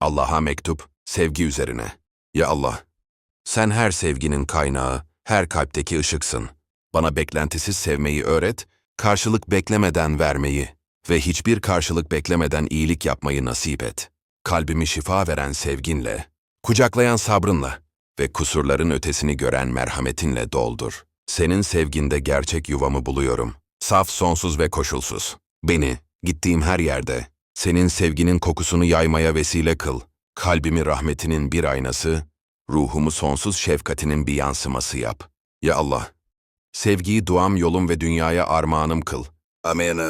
Allah'a mektup, sevgi üzerine. Ya Allah, sen her sevginin kaynağı, her kalpteki ışıksın. Bana beklentisiz sevmeyi öğret, karşılık beklemeden vermeyi ve hiçbir karşılık beklemeden iyilik yapmayı nasip et. Kalbimi şifa veren sevginle, kucaklayan sabrınla ve kusurların ötesini gören merhametinle doldur. Senin sevginde gerçek yuvamı buluyorum. Saf, sonsuz ve koşulsuz. Beni, gittiğim her yerde, senin sevginin kokusunu yaymaya vesile kıl. Kalbimi rahmetinin bir aynası, ruhumu sonsuz şefkatinin bir yansıması yap. Ya Allah, sevgiyi duam yolum ve dünyaya armağanım kıl. Amin.